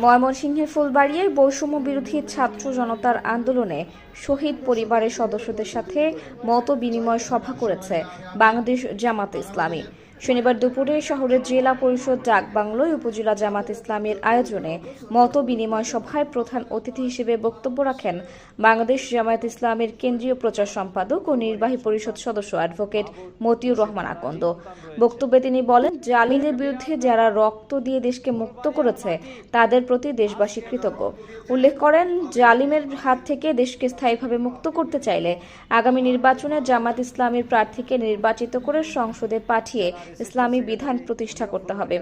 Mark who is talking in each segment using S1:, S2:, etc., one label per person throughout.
S1: ময়মনসিংহের ফুলবাড়িয়ায় বৈষম্য বিরোধী ছাত্র জনতার আন্দোলনে শহীদ পরিবারের সদস্যদের সাথে মত বিনিময় সভা করেছে বাংলাদেশ জামাত ইসলামী। শনিবার দুপুরে শহরের জেলা পরিষদ ডাকবাংলোয় উপজেলা জামাত ইসলামের আয়োজনে মত বিনিময় সভায় প্রধান অতিথি হিসেবে বক্তব্য রাখেন বাংলাদেশ জামায়াত ইসলামের কেন্দ্রীয় প্রচার সম্পাদক ও নির্বাহী পরিষদ সদস্য অ্যাডভোকেট মতিউর রহমান আকন্দ। বক্তব্যে তিনি বলেন জালিদের বিরুদ্ধে যারা রক্ত দিয়ে দেশকে মুক্ত করেছে, তাদের প্রতি দেশবাসী কৃতজ্ঞ। উল্লেখ করেন, জালিমের হাত থেকে দেশকে স্থায়ীভাবে মুক্ত করতে চাইলে আগামী নির্বাচনে জামাত ইসলামের প্রার্থীকে নির্বাচিত করে সংসদে পাঠিয়ে ইসলামী বিধান প্রতিষ্ঠা করতে হবে।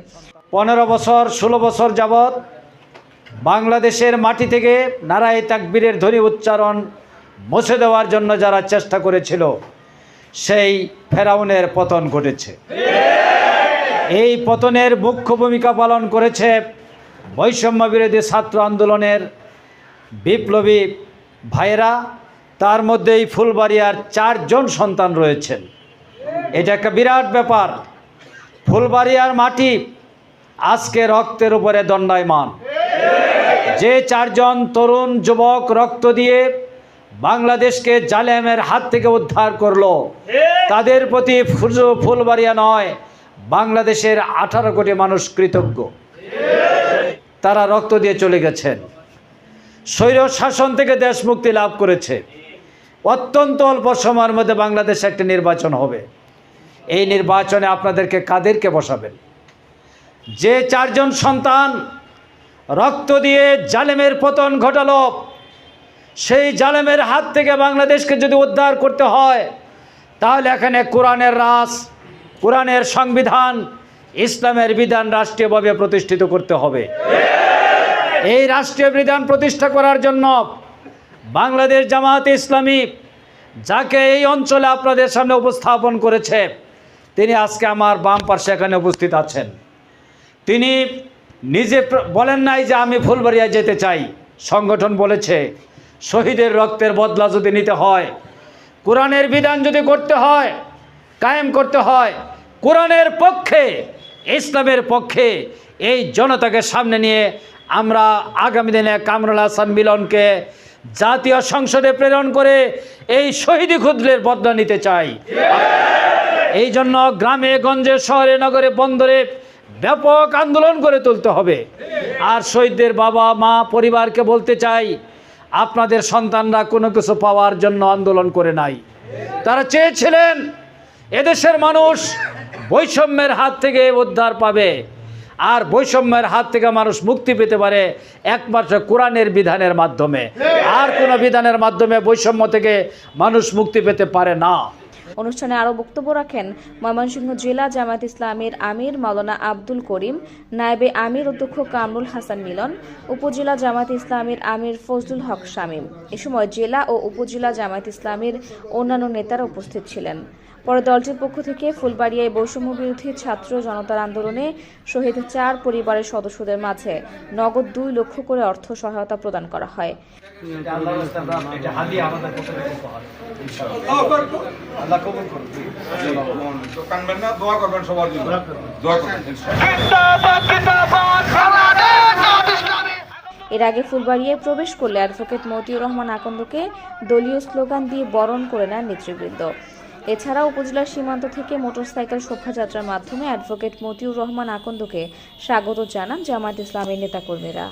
S2: পনেরো বছর, ষোলো বছর যাবৎ বাংলাদেশের মাটি থেকে নারায় তাকবীরের ধ্বনি উচ্চারণ মুছে দেওয়ার জন্য যারা চেষ্টা করেছিল, সেই ফেরাউনের পতন ঘটেছে। এই পতনের মুখ্য ভূমিকা পালন করেছে বৈষম্য বিরোধী ছাত্র আন্দোলনের বিপ্লবী ভাইয়েরা। তার মধ্যেই ফুলবাড়িয়ার চারজন সন্তান রয়েছেন। এটা একটা বিরাট ব্যাপার। ফুলবাড়িয়ার মাটি আজকে রক্তের উপরে দণ্ডায়মান। যে চারজন তরুণ যুবক রক্ত দিয়ে বাংলাদেশকে জালেমের হাত থেকে উদ্ধার করল, তাদের প্রতি ফুলবাড়িয়া নয়, বাংলাদেশের আঠারো কোটি মানুষ কৃতজ্ঞ। তারা রক্ত দিয়ে চলে গেছেন। স্বৈর শাসন থেকে দেশ মুক্তি লাভ করেছে। অত্যন্ত অল্প সময়ের মধ্যে বাংলাদেশে একটি নির্বাচন হবে। এই নির্বাচনে আপনাদেরকে কাদেরকে বসাবেন? যে চারজন সন্তান রক্ত দিয়ে জালেমের পতন ঘটালো, সেই জালেমের হাত থেকে বাংলাদেশকে যদি উদ্ধার করতে হয়, তাহলে এখানে কোরআনের রাস কোরআনের সংবিধান, ইসলামের বিধান রাষ্ট্রীয়ভাবে প্রতিষ্ঠিত করতে হবে। এই রাষ্ট্রীয় বিধান প্রতিষ্ঠা করার জন্য বাংলাদেশ জামায়াতে ইসলামী যাকে এই অঞ্চলে আপনাদের সামনে উপস্থাপন করেছে তিনি আজকে আমার বাম পার্শ্বে এখানে উপস্থিত আছেন। তিনি নিজে বলেন নাই যে আমি ফুলবাড়িয়া যেতে চাই। সংগঠন বলেছে, শহীদের রক্তের বদলা যদি নিতে হয়, কোরআনের বিধান যদি করতে হয়, কায়েম করতে হয়, কোরআনের পক্ষে, ইসলামের পক্ষে এই জনতাকে সামনে নিয়ে আমরা আগামী দিনে কামরুল হাসান মিলনকে জাতীয় সংসদে প্রেরণ করে এই শহীদি ক্ষুদ্রের বদলা নিতে চাই। এই জন্য গ্রামে, গঞ্জে, শহরে, নগরে, বন্দরে ব্যাপক আন্দোলন করে তুলতে হবে। আর শহীদদের বাবা, মা, পরিবারকে বলতে চাই, আপনাদের সন্তানরা কোনো কিছু পাওয়ার জন্য আন্দোলন করে নাই। তারা চেয়েছিলেন এদেশের মানুষ বৈষম্যের হাত থেকে উদ্ধার পাবে। আর বৈষম্যের হাত থেকে মানুষ মুক্তি পেতে পারে একমাত্র কোরআনের বিধানের মাধ্যমে। আর কোনো বিধানের মাধ্যমে বৈষম্য থেকে মানুষ মুক্তি পেতে পারে না।
S1: অনুষ্ঠানে আরও বক্তব্য রাখেন ময়মনসিংহ জেলা জামায়াত ইসলামের আমির মাওলানা আব্দুল করিম, নায়েবে আমির অধ্যক্ষ কামরুল হাসান মিলন, উপজেলা জামায়াত ইসলামের আমির ফজলুল হক শামীম। এ সময় জেলা ও উপজেলা জামায়াত ইসলামের অন্যান্য নেতারা উপস্থিত ছিলেন। পরে দলটির পক্ষ থেকে ফুলবাড়িয়ায় বৈষম্য বিরোধী ছাত্র জনতার আন্দোলনে শহীদ চার পরিবারের সদস্যদের মাঝে নগদ দুই লক্ষ করে অর্থ সহায়তা প্রদান করা হয়। এর আগে ফুলবাড়িয়ায় প্রবেশ করলে অ্যাডভোকেট মতিউর রহমান আকন্দকে দলীয় স্লোগান দিয়ে বরণ করে নেন নেতৃবৃন্দ এছাড়া উপজেলার সীমান্ত থেকে মোটরসাইকেল শোভাযাত্রার মাধ্যমে অ্যাডভোকেট মতিউর রহমান আকন্দকে স্বাগত জানান জামায়াত ইসলামের নেতাকর্মীরা।